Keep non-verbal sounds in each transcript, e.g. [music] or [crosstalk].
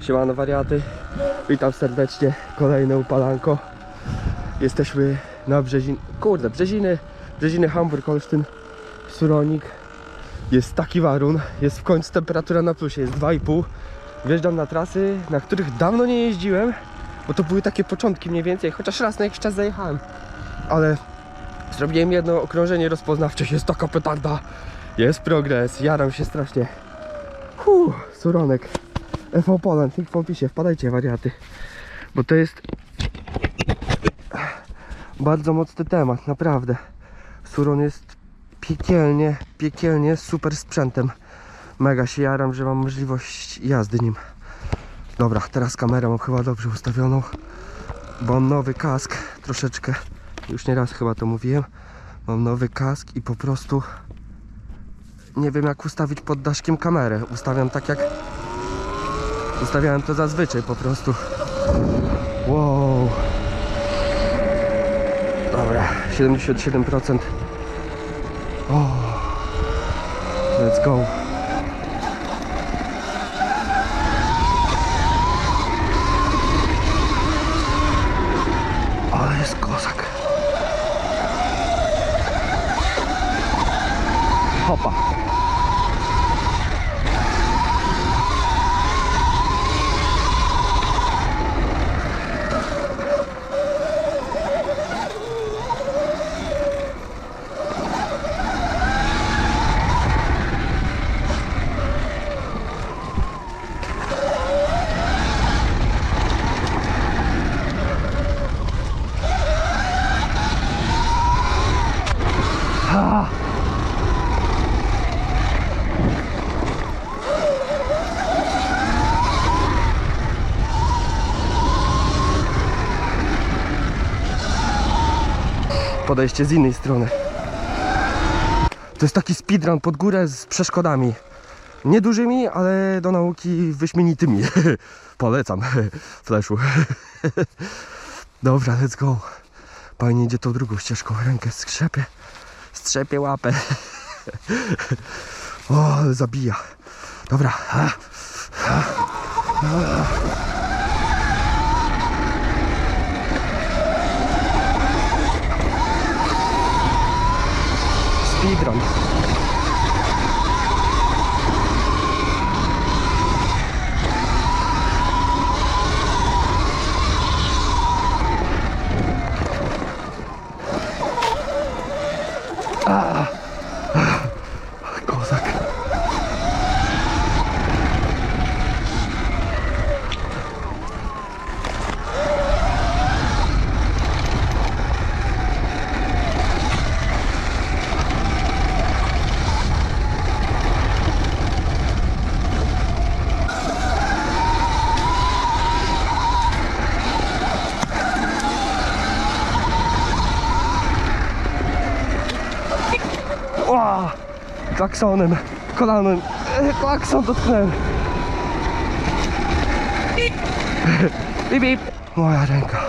Siemano wariaty, witam serdecznie, kolejne upalanko. Jesteśmy na Brzezin... Kurde, Brzeziny, Brzeziny Hamburg, Olsztyn, Suronik. Jest taki warun, jest w końcu temperatura na plusie, jest 2,5. Wjeżdżam na trasy, na których dawno nie jeździłem, bo to były takie początki mniej więcej, chociaż raz na jakiś czas zajechałem. Ale zrobiłem jedno okrążenie rozpoznawcze, jest taka petarda, jest progres, jaram się strasznie. Huh, Suronek. FV Poland, link w opisie, wpadajcie wariaty. Bo to jest bardzo mocny temat, naprawdę. Suron jest piekielnie, piekielnie super sprzętem. Mega się jaram, że mam możliwość jazdy nim. Dobra, teraz kamerę mam chyba dobrze ustawioną, bo mam nowy kask, troszeczkę, już nieraz chyba to mówiłem. Mam nowy kask i po prostu nie wiem jak ustawić pod daszkiem kamerę. Ustawiam tak jak Ustawiałem to zazwyczaj po prostu. Wow. Dobra, 77%. O. Let's go. Ale jest kozak. Hopa. Podejście z innej strony. To jest taki speedrun pod górę z przeszkodami. Niedużymi, ale do nauki wyśmienitymi. [laughs] Polecam. [laughs] Fleszu. [laughs] Dobra, let's go. Pani idzie tą drugą ścieżką. Rękę skrzepie. Strzepie łapę. O, zabija. Dobra. Ha, Klaksonem, kolanem, e, klakson dotknąłem. Bip, bip. Moja ręka.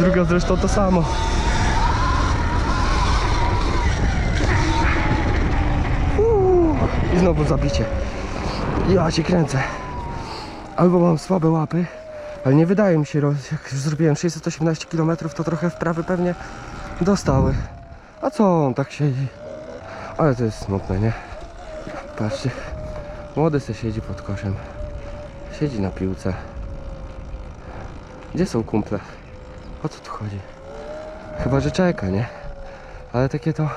Druga zresztą to samo. Uuu, I znowu zabicie. Ja się kręcę. Albo mam słabe łapy, ale nie wydaje mi się, jak zrobiłem 618 km, to trochę wprawy pewnie dostały. A co on tak siedzi? Ale to jest smutne, nie? Patrzcie. Młody se siedzi pod koszem. Siedzi na piłce. Gdzie są kumple? O co tu chodzi? Chyba, że czeka, nie? Ale takie to...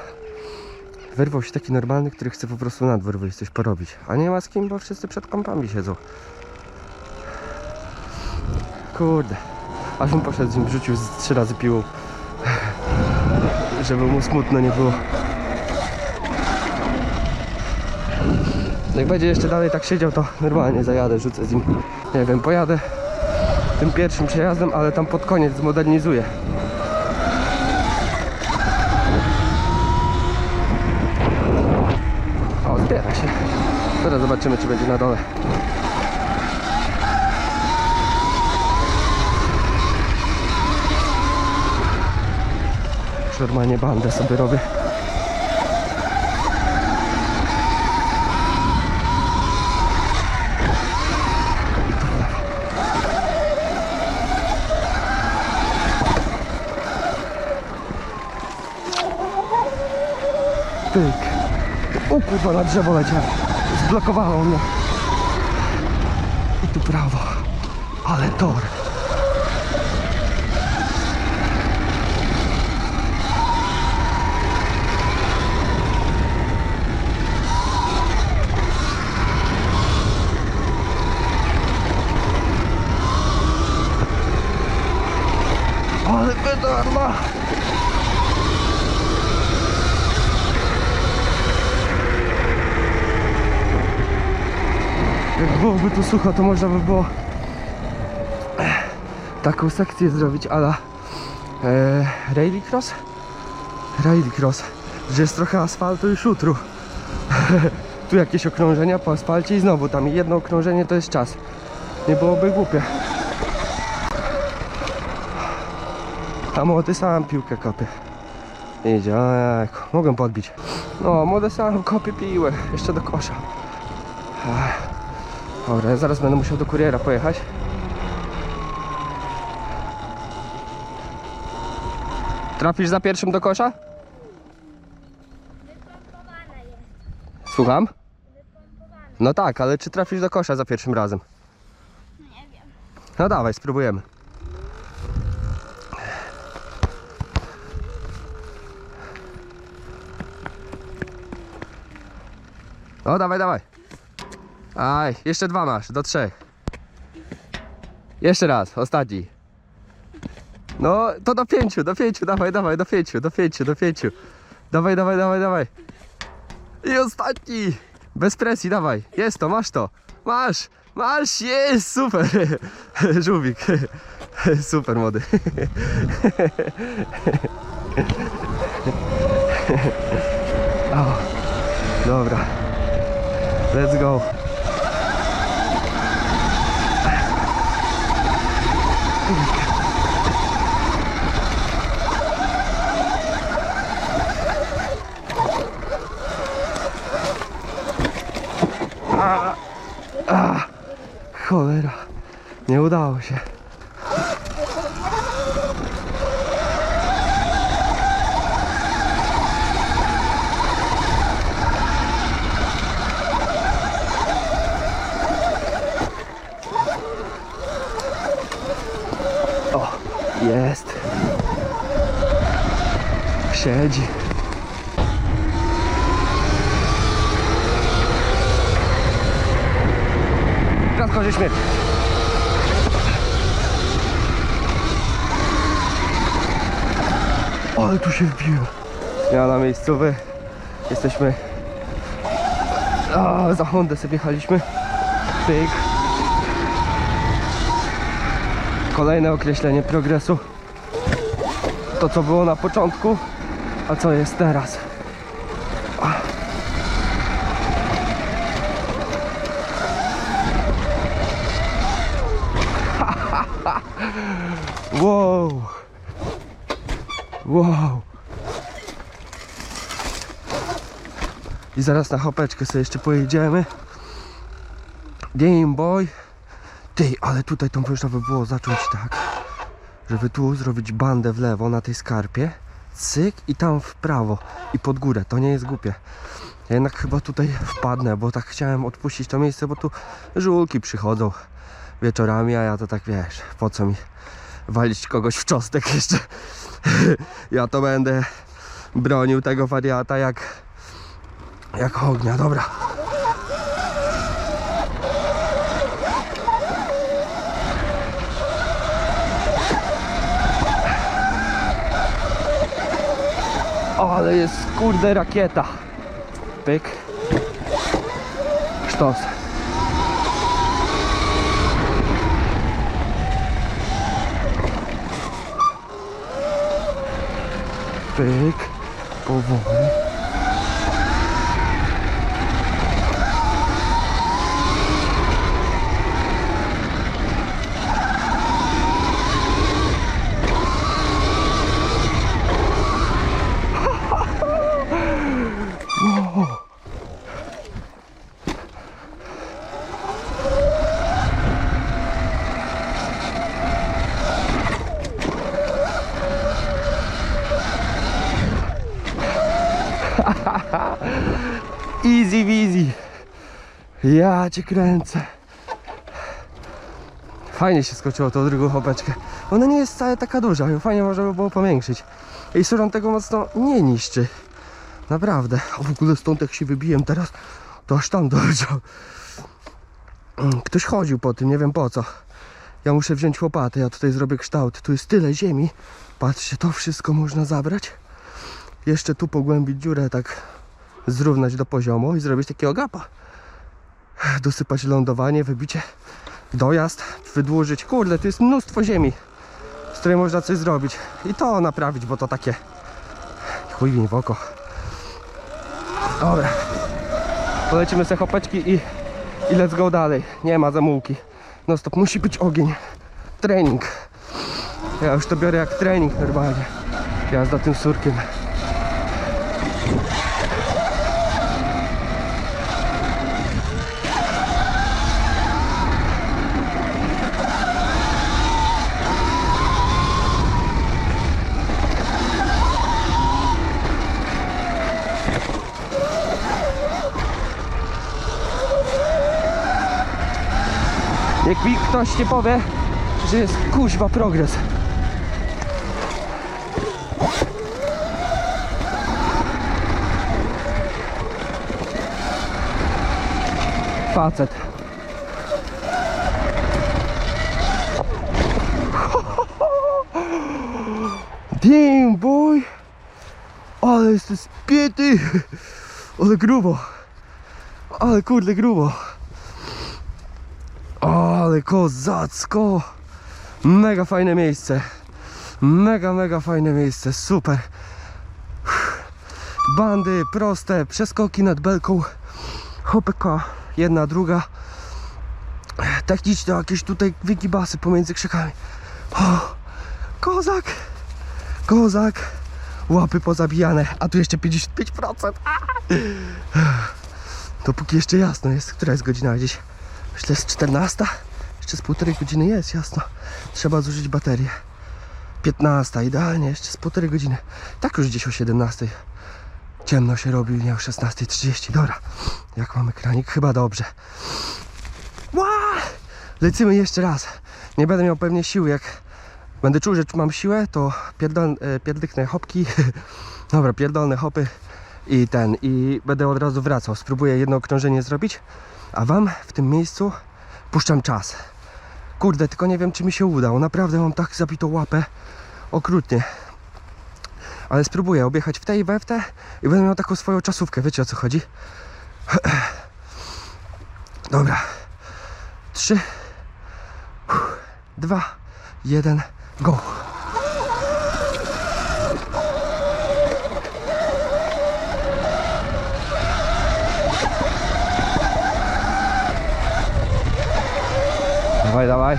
Wyrwał się taki normalny, który chce po prostu na dwór wyjść, coś porobić. A nie ma z kim, bo wszyscy przed kąpami siedzą. Kurde. Aż bym poszedł rzucił trzy razy piłą żeby mu smutno nie było. Jak będzie jeszcze dalej tak siedział, to normalnie zajadę, rzucę z nim. Nie wiem, pojadę tym pierwszym przejazdem, ale tam pod koniec zmodernizuję. O, się. Teraz zobaczymy, czy będzie na dole. Normalnie bandę sobie robię. Pyk. O kurwa, na drzewo leciałem. Zblokowało mnie. I tu prawo. Ale tor. Ale petarda! Byłoby tu sucho, to można by było eh, taką sekcję zrobić ala e, rallycross? Rallycross, że jest trochę asfaltu i szutru. [laughs] tu jakieś okrążenia po asfalcie i znowu tam jedno okrążenie to jest czas. Nie byłoby głupie. A młody sam piłkę kopie. Idzie, ojejku, mogę podbić. No, młody sam kopie piłę, jeszcze do kosza. Ech. Dobra, ja zaraz będę musiał do kuriera pojechać. Trafisz za pierwszym do kosza? Słucham? No tak, ale czy trafisz do kosza za pierwszym razem? Nie wiem. No dawaj, spróbujemy. No dawaj, dawaj. Aj, jeszcze dwa masz, do trzech. Jeszcze raz, ostatni. No, to do pięciu, do pięciu, dawaj, dawaj, do pięciu, do pięciu, do pięciu. Dawaj, dawaj, dawaj, dawaj. I ostatni. Bez presji, dawaj. Jest to, masz to. Masz, masz, jest, super. [laughs] Żółwik. [laughs] Super młody. [laughs] Dobra. Let's go. Cholera. Nie udało się. Jest. Siedzi. Prędko, że śmierć. Ale tu się wbiłem. Ja na miejscowy. Jesteśmy. A, za Hondę sobie jechaliśmy. Pyk. Kolejne określenie progresu. To co było na początku, a co jest teraz. Wow! Wow! I zaraz na chopeczkę sobie jeszcze pojedziemy. Game Boy. Ty, ale tutaj to można by było zacząć tak, żeby tu zrobić bandę w lewo na tej skarpie. Cyk i tam w prawo i pod górę. To nie jest głupie. Ja jednak chyba tutaj wpadnę, bo tak chciałem odpuścić to miejsce, bo tu żulki przychodzą wieczorami, a ja to tak wiesz, po co mi walić kogoś w czostek jeszcze. ja to będę bronił tego wariata jak jak ognia, dobra. Ale jest kurde rakieta. Pyk. Sztos. Pyk. Powoli. Easy weasy. Ja cię kręcę. Fajnie się skoczyło tą drugą chopeczkę. Ona nie jest wcale taka duża, ją fajnie można by było powiększyć. I Suron tego mocno nie niszczy. Naprawdę. A w ogóle stąd jak się wybiłem teraz, to aż tam doleciał. Mm, Ktoś chodził po tym, nie wiem po co. Ja muszę wziąć łopatę, ja tutaj zrobię kształt. Tu jest tyle ziemi. Patrzcie, to wszystko można zabrać. Jeszcze tu pogłębić dziurę, tak zrównać do poziomu i zrobić takiego gapa. Dosypać lądowanie, wybicie, dojazd, wydłużyć. Kurde, tu jest mnóstwo ziemi, z której można coś zrobić. I to naprawić, bo to takie chuj w oko. Dobra. Polecimy sobie chopeczki i, i let's go dalej. Nie ma zamułki. No stop, musi być ogień. Trening. Ja już to biorę jak trening normalnie. Jazda tym surkiem. Jak mi ktoś nie powie, że jest kuźwa progres. Facet. [laughs] Damn boy! Ale jesteś spięty! Ale grubo! Ale kurde grubo! Ale kozacko! Mega fajne miejsce. Mega, mega fajne miejsce. Super. Bandy proste, przeskoki nad belką. Hopeka, jedna, druga. Techniczne jakieś tutaj wygibasy pomiędzy krzykami. O, kozak! Kozak! Łapy pozabijane, a tu jeszcze 55%. A! Dopóki jeszcze jasno jest, która jest godzina gdzieś? Myślę z 14? Jeszcze z półtorej godziny jest, jasno. Trzeba zużyć baterię. 15, idealnie, jeszcze z półtorej godziny. Tak już gdzieś o 17. Ciemno się robi, nie o 16.30. Dobra, jak mamy kranik? Chyba dobrze. Ła! Lecimy jeszcze raz. Nie będę miał pewnie siły, jak będę czuł, że mam siłę, to pierdol, e, pierdyknę hopki. [laughs] Dobra, pierdolne hopy i ten, i będę od razu wracał. Spróbuję jedno okrążenie zrobić, a wam w tym miejscu puszczam czas. Kurde, tylko nie wiem, czy mi się udało. Naprawdę mam tak zabitą łapę. Okrutnie. Ale spróbuję objechać w tej i we w te i będę miał taką swoją czasówkę. Wiecie o co chodzi? [clears throat] Dobra. Trzy, dwa, jeden, go. Dawaj, dawaj.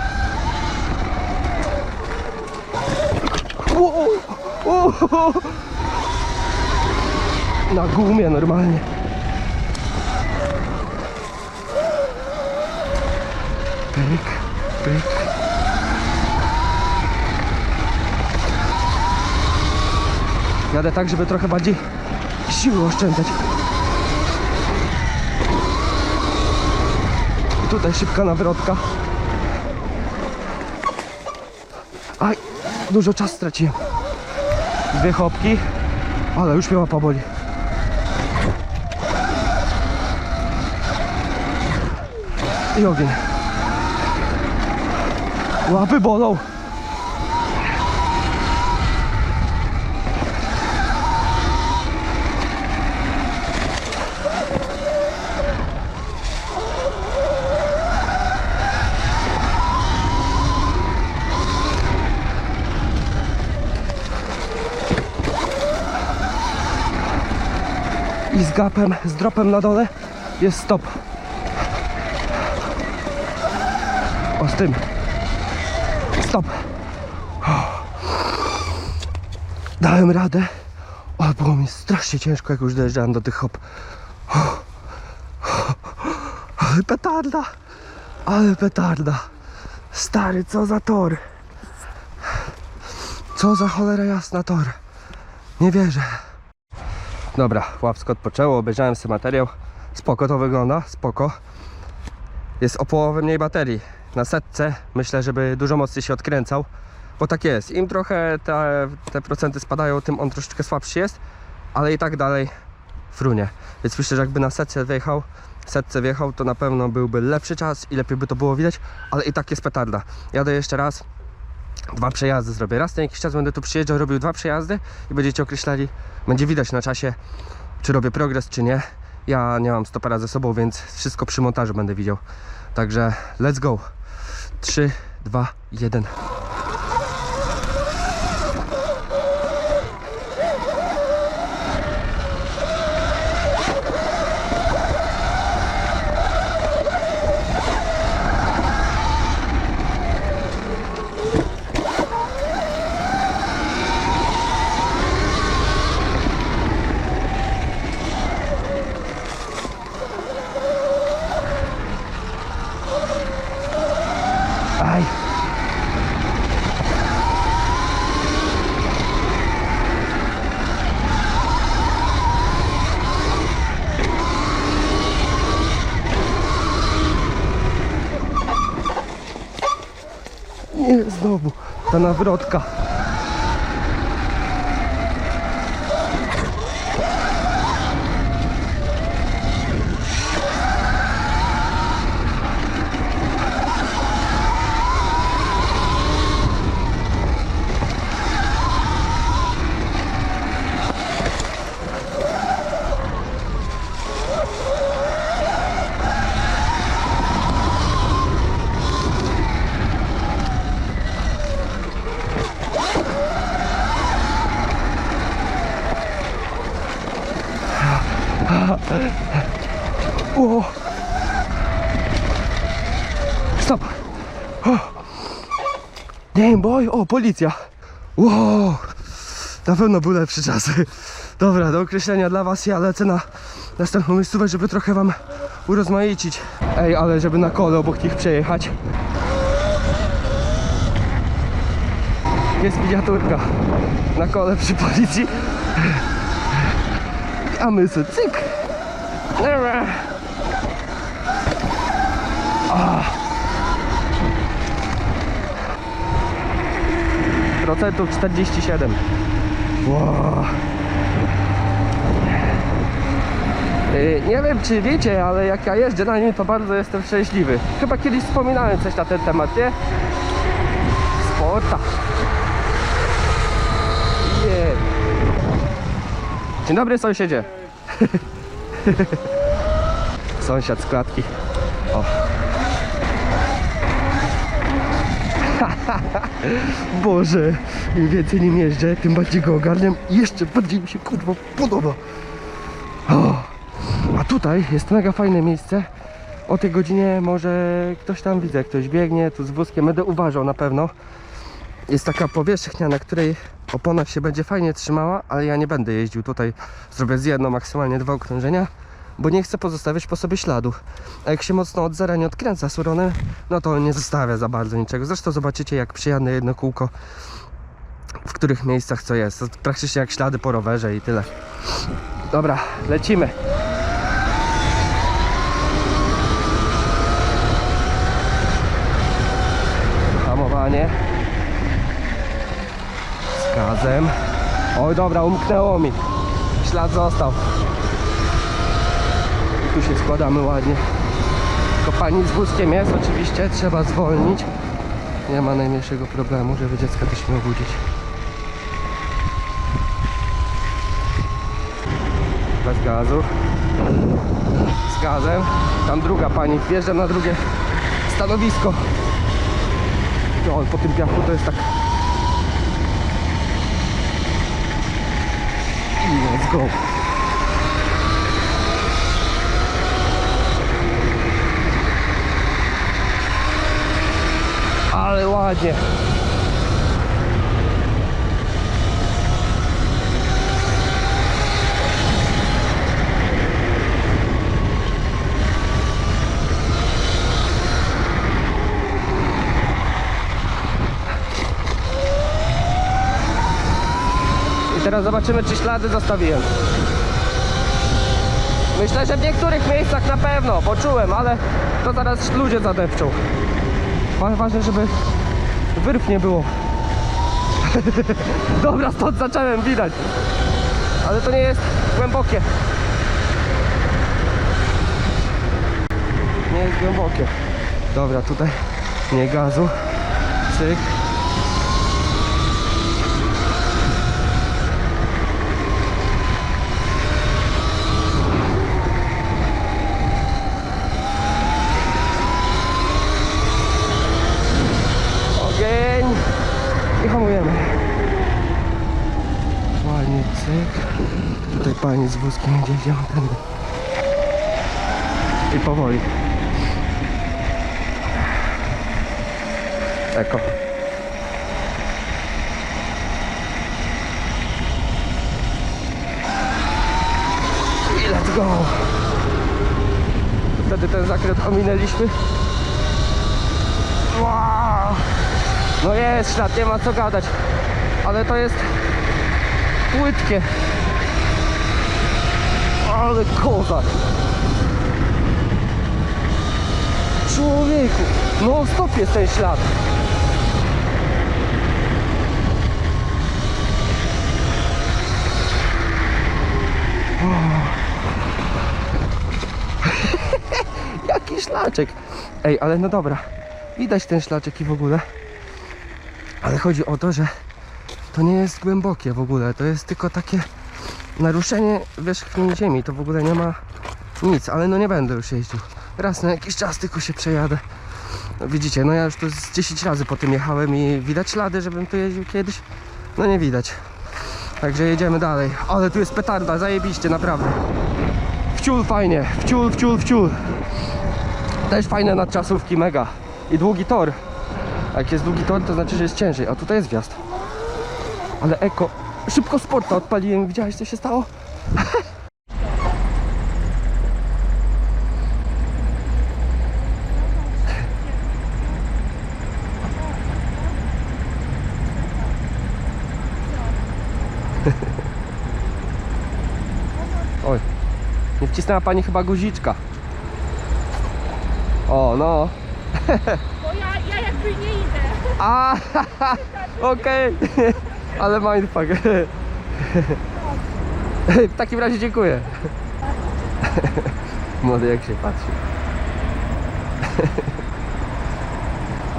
Na gumie normalnie. Pyk, pyk. Jadę tak, żeby trochę bardziej siły oszczędzać. I tutaj szybka nawrotka. Aj, dużo czasu straciłem. Dwie chopki, ale już mnie łapa boli. I ogień. Łapy bolą. Gapem, z dropem na dole jest stop. O, z tym. Stop. Dałem radę. O, było mi strasznie ciężko, jak już dojeżdżałem do tych hop. Ale petarda. Ale petarda. Stary, co za tor. Co za cholera jasna tor. Nie wierzę. Dobra, łapsko odpoczęło, obejrzałem sobie materiał. Spoko to wygląda, spoko. Jest o połowę mniej baterii. Na setce myślę, żeby dużo mocniej się odkręcał, bo tak jest. Im trochę te, te procenty spadają, tym on troszeczkę słabszy jest, ale i tak dalej frunie. Więc myślę, że jakby na setce wjechał, setce wjechał, to na pewno byłby lepszy czas i lepiej by to było widać, ale i tak jest petarda. Jadę jeszcze raz, dwa przejazdy zrobię. Raz na jakiś czas będę tu przyjeżdżał, robił dwa przejazdy i będziecie określali, będzie widać na czasie, czy robię progres, czy nie. Ja nie mam stopera ze sobą, więc wszystko przy montażu będę widział. Także let's go. 3, 2, 1. Aj. Nie, znowu ta nawrotka. Stop! Game boy! O, policja! Wow! Na pewno był lepszy czas. Dobra, do określenia dla was ja lecę na następną miejscówkę, żeby trochę wam urozmaicić. Ej, ale żeby na kole obok nich przejechać. Jest miniaturka na kole przy policji. A my sobie cyk! Dobra. Procentów 47. Wow. Nie wiem czy wiecie, ale jak ja jeżdżę na nim to bardzo jestem szczęśliwy. Chyba kiedyś wspominałem coś na ten temat, nie? Sporta. Yeah. Dzień dobry sąsiedzie. [laughs] Sąsiad z klatki. O. Boże, im więcej nim jeżdżę, tym bardziej go ogarniam i jeszcze bardziej mi się kurwa podoba. O. A tutaj jest mega fajne miejsce. O tej godzinie może ktoś tam widzę, ktoś biegnie tu z wózkiem, będę uważał na pewno. Jest taka powierzchnia, na której opona się będzie fajnie trzymała, ale ja nie będę jeździł tutaj. Zrobię z jedno, maksymalnie dwa okrążenia, bo nie chcę pozostawiać po sobie śladów. A jak się mocno od zera nie odkręca suronem, no to nie zostawia za bardzo niczego. Zresztą zobaczycie, jak przyjadę jedno kółko, w których miejscach co jest. To praktycznie jak ślady po rowerze i tyle. Dobra, lecimy. Hamowanie. Z gazem. Oj dobra, umknęło mi. Ślad został. Tu się składamy ładnie. Tylko pani z wózkiem jest oczywiście, trzeba zwolnić. Nie ma najmniejszego problemu, żeby dziecko też nie obudzić. Bez gazu. Z gazem. Tam druga pani wjeżdża na drugie stanowisko. No, po tym piachu to jest tak let's go. I teraz zobaczymy, czy ślady zostawiłem. Myślę, że w niektórych miejscach na pewno, poczułem, ale to zaraz ludzie zadepczą. Wa- Ważne, żeby wyrw nie było. [laughs] Dobra, stąd zacząłem, widać. Ale to nie jest głębokie. Nie jest głębokie. Dobra, tutaj nie gazu. Cyk. Ogień. I hamujemy. Ładnie, cyk. Tutaj pani z wózkiem gdzieś idzie tędy. I powoli. Eko. I let's go. Wtedy ten zakręt ominęliśmy. Wow. No jest ślad, nie ma co gadać. Ale to jest płytkie. Ale kozak. Człowieku, no stop jest ten ślad. [laughs] Jaki szlaczek. Ej, ale no dobra. Widać ten szlaczek i w ogóle. Ale chodzi o to, że to nie jest głębokie w ogóle. To jest tylko takie naruszenie wierzchni ziemi. To w ogóle nie ma nic, ale no nie będę już jeździł. Raz na jakiś czas tylko się przejadę. No widzicie, no ja już tu z 10 razy po tym jechałem i widać ślady, żebym tu jeździł kiedyś. No nie widać. Także jedziemy dalej. Ale tu jest petarda, zajebiście, naprawdę. Wciul fajnie, wciul, wciul, wciul. Też fajne nadczasówki, mega. I długi tor. Jak jest długi tor, to znaczy, że jest ciężej. A tutaj jest wjazd. Ale eko. Szybko sporta odpaliłem. Widziałeś, co się stało? [laughs] Oj, nie wcisnęła pani chyba guziczka. O, no. Bo ja, ja jakby nie idę. [laughs] A, [laughs] okej. Ale mindfuck. W takim razie dziękuję. Młody jak się patrzy.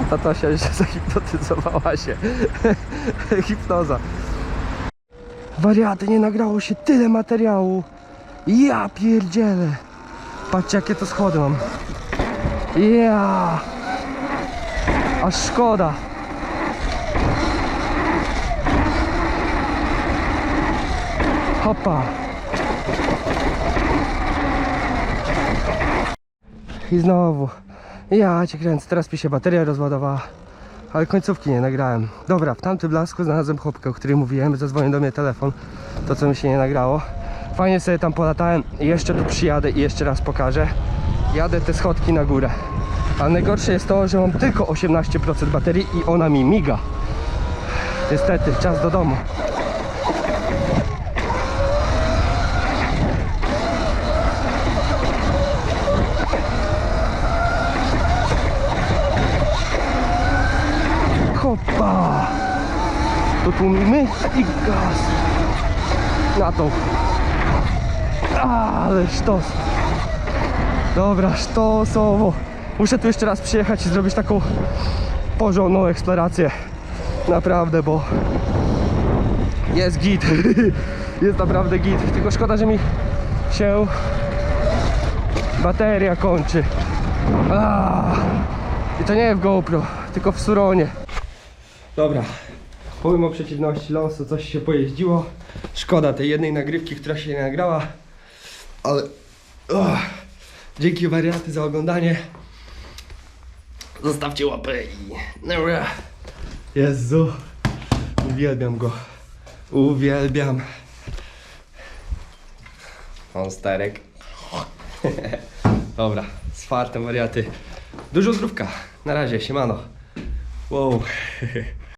A ta Tosia już zahipnotyzowała się. Hipnoza. Wariaty, nie nagrało się tyle materiału. Ja pierdzielę. Patrzcie jakie to schody mam. Ja. Aż szkoda. Hopa. I znowu. Ja cię kręcę, teraz mi się bateria rozładowała. Ale końcówki nie nagrałem. Dobra, w tamtym blasku znalazłem chłopkę, o której mówiłem. Zadzwonił do mnie telefon. To co mi się nie nagrało. Fajnie sobie tam polatałem. Jeszcze tu przyjadę i jeszcze raz pokażę. Jadę te schodki na górę. A najgorsze jest to, że mam tylko 18% baterii i ona mi miga. Niestety, czas do domu. To tłumimy i gaz. Na to. Ale sztos. Dobra, sztosowo. Muszę tu jeszcze raz przyjechać i zrobić taką porządną eksplorację. Naprawdę, bo jest git. [laughs] Jest naprawdę git. Tylko szkoda, że mi się bateria kończy. I to nie w GoPro, tylko w Suronie. Dobra, pomimo przeciwności losu coś się pojeździło. Szkoda tej jednej nagrywki, która się nie nagrała. Ale dzięki wariaty za oglądanie. Zostawcie łapę i... Dobra. Jezu, uwielbiam go. Uwielbiam. Monsterek. [laughs] Dobra, z wariaty. Dużo zdrówka. Na razie, siemano. Wow. [laughs]